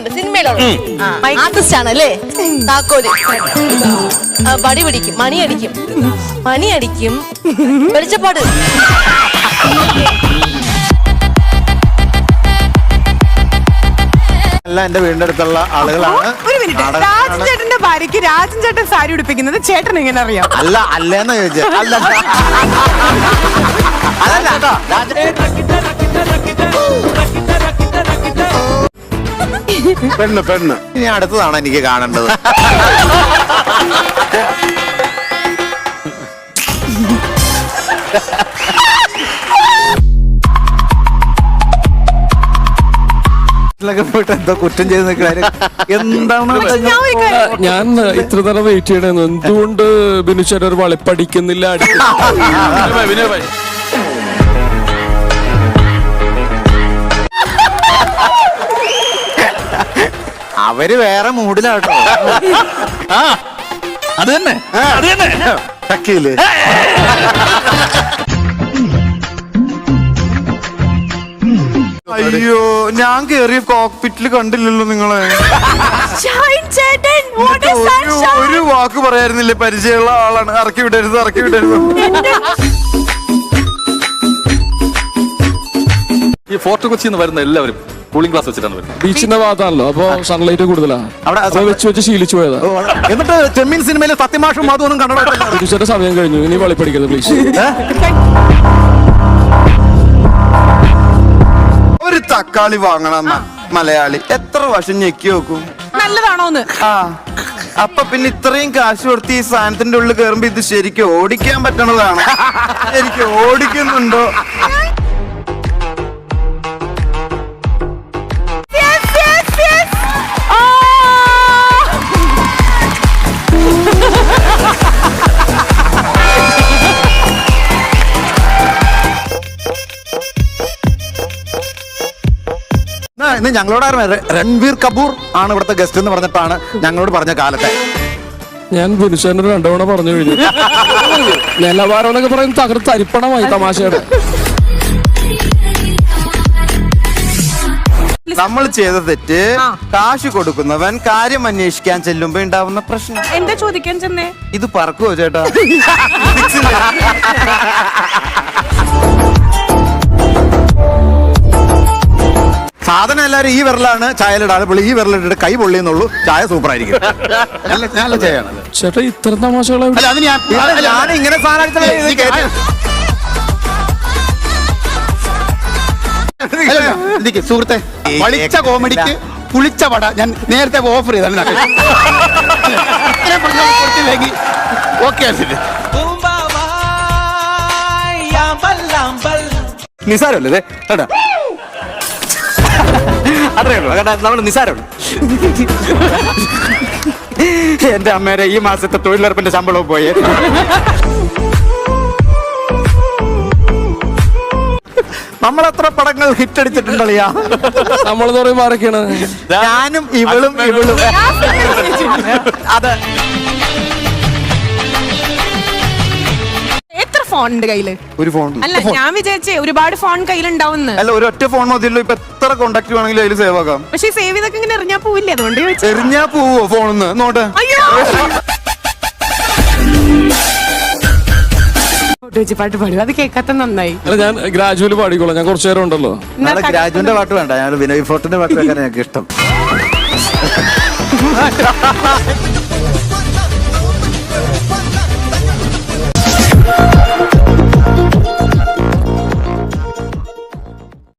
ഉണ്ട് സിനിമയിലുള്ള ആർട്ടിസ്റ്റ് ആണ് അല്ലേ താക്കോൽ. വടി പിടിക്കും മണി അടിക്കും. മണി അടിക്കും. വെളിച്ചപ്പാട്. എല്ലാം എന്റെ വീടിന്റെ അടുത്തുള്ള ആളുകളാണ്. ഒരു മിനിറ്റ്. രാജൻ ചേട്ടന്റെ ഭാര്യയ്ക്ക് രാജൻ ചേട്ടൻ സാരി ഉടുപ്പിക്കുന്നത് ചേട്ടൻ എങ്ങനെ അറിയാം? അല്ല അല്ലേന്ന് ചോദിച്ചത് അല്ല അതല്ല പെണ്ണ് പെണ്ണ്. ഇനി അടുത്തതാണ് എനിക്ക് കാണേണ്ടത്. ഇതിലൊക്കെ പോയിട്ട് എന്തോ കുറ്റം ചെയ്ത് നിൽക്കുന്ന എന്താണ് ഞാൻ ഇത്ര തരം വെയിറ്റ് ചെയ്യണമെന്ന് എന്തുകൊണ്ട് ഒരു വളിപ്പടിക്കുന്നില്ല? അടിക്കുന്നില്ല അവർ വേറെ മൂഡിലാട്ടോ. അത് തന്നെ അത് തന്നെ. അയ്യോ ഞാൻ കേറിയ കോക്പിറ്റിൽ കണ്ടില്ലല്ലോ നിങ്ങളെ. ഷൈൻ ചേട്ടൻ what ഒരു? ഒരു വാക്ക് പറയായിരുന്നില്ലേ പരിചയമുള്ള ആളാണ്. ഇറക്കി വിടരുത് ഇറക്കി വിടരുത്. ഈ ഫോർട്ട് കൊച്ചിന്ന് നിന്ന് വരുന്ന എല്ലാവരും കൂളിംഗ് ഗ്ലാസ് വെച്ചിട്ടാണ് വരുന്നത്. ബീച്ചിന്റെ ഭാഗത്താണല്ലോ. അപ്പൊ സൺലൈറ്റ് കൂടുതലാണ് അവിടെ വെച്ച് വെച്ച് ശീലിച്ചു പോയതാ. ഓ, എന്നിട്ട് ചെമ്മീൻ സിനിമയിലെ സത്യമാഷും മാധവനും കണ്ടോ? സമയം കഴിഞ്ഞു. ഇനി വളിപ്പടിക്കരുത് പ്ലീസ് ഒരു തക്കാളി വാങ്ങണം മലയാളി. എത്ര വശം ഞെക്കി നോക്കും. നല്ലതാണോന്ന്? ആ. അപ്പൊ പിന്നെ ഇത്രയും കാശ് കൊടുത്ത് ഈ സാധനത്തിന്റെ ഉള്ളിൽ കയറുമ്പോ ഇത് ശരിക്കും ഓടിക്കാൻ പറ്റണതാണ്. ശരിക്കും ഓടിക്കുന്നുണ്ടോ? ഇന്ന് ഞങ്ങളോടായിരുന്നു രൺവീർ കപൂർ ആണ് ഇവിടുത്തെ ഗസ്റ്റ് എന്ന് പറഞ്ഞിട്ടാണ് ഞങ്ങളോട് പറഞ്ഞ കാലത്തെ. ഞാൻ പുരുഷന് രണ്ടവണ പറഞ്ഞു കഴിഞ്ഞു. നിലവാരം എന്നൊക്കെ പറയും തകർത്ത് അരിപ്പണമായി തമാശയുടെ നമ്മൾ ചെയ്ത തെറ്റ് കാശ് കൊടുക്കുന്നവൻ കാര്യം അന്വേഷിക്കാൻ ചെല്ലുമ്പോ ഉണ്ടാവുന്ന പ്രശ്നം. എന്താ ചോദിക്കാൻ ചെന്നേ? ഇത് പറക്കുവോ ചേട്ടാ? സാധനം എല്ലാവരും ഈ വിരലാണ് ചായലിടാറ് പുള്ളി ഈ വിരലിട്ടിട്ട് കൈ പൊള്ളിയെന്നുള്ളൂ. ചായ സൂപ്പർ ആയിരിക്കും. നല്ല നല്ല ചായയാണ് ചേട്ടാ ഇത്ര തമാശകളെ എവിടെ- അല്ല അത് ഞാൻ ഞാൻ ഇങ്ങനെ സാധനം ഇത് കേട്ട് ഇരിക്ക്, സുഹൃത്തെ വളിച്ച കോമഡിക്ക് പുളിച്ച വട ഞാൻ നേരത്തെ ഓഫർ ചെയ്താണ്. കൊടുത്തില്ലെങ്കിൽ ഓക്കെ ഇത്? കേട്ടോ? അത്രേ ഉള്ളൂ. നമ്മൾ നിസാരമുള്ളൂ. എന്റെ അമ്മേരെ ഈ മാസത്തെ തൊഴിലുറപ്പിന്റെ ശമ്പളവും പോയി. നമ്മളെത്ര പടങ്ങൾ ഹിറ്റ് അടിച്ചിട്ടുണ്ടല്ലയാ നമ്മളെന്ന് പറയുമ്പോ ആരൊക്കെയാണ്? ഞാനും ഇവളും ഇവളും. അതെ. ഫോൺ ഉണ്ട് കയ്യിൽ. ഒരു ഫോൺ അല്ല ഞാൻ വിചാരിച്ചേ ഒരുപാട് ഫോൺ കയ്യിലുണ്ടാവുന്ന അല്ല ഒരു ഒറ്റ ഫോൺ മതിയല്ലോ. ഇപ്പൊ എത്ര കോണ്ടാക്ട് വേണമെങ്കിലും അതിൽ സേവ് ആക്കാം. പക്ഷെ സേവ് ചെയ്തൊക്കെ ഇങ്ങനെ എറിഞ്ഞാ പോവില്ലേ? അതുകൊണ്ട് എറിഞ്ഞാ പോവോ ഫോണിന്ന് നോട്ടെ. അയ്യോ! പാട്ട് പാട്ട് അത് കേൾക്കാത്ത നന്നായി. അല്ല ഞാൻ ഗ്രാജുവലി പാടിക്കോളാം. ഞാൻ കുറച്ചു നേരം ഉണ്ടല്ലോ. എന്നാ നാളെ ഗ്രാജുവിന്റെ പാട്ട് വേണ്ട. ഞാൻ വിനയ് ഫോർട്ടിന്റെ പാട്ട് വെക്കാൻ ഞങ്ങൾക്ക് ഇഷ്ടം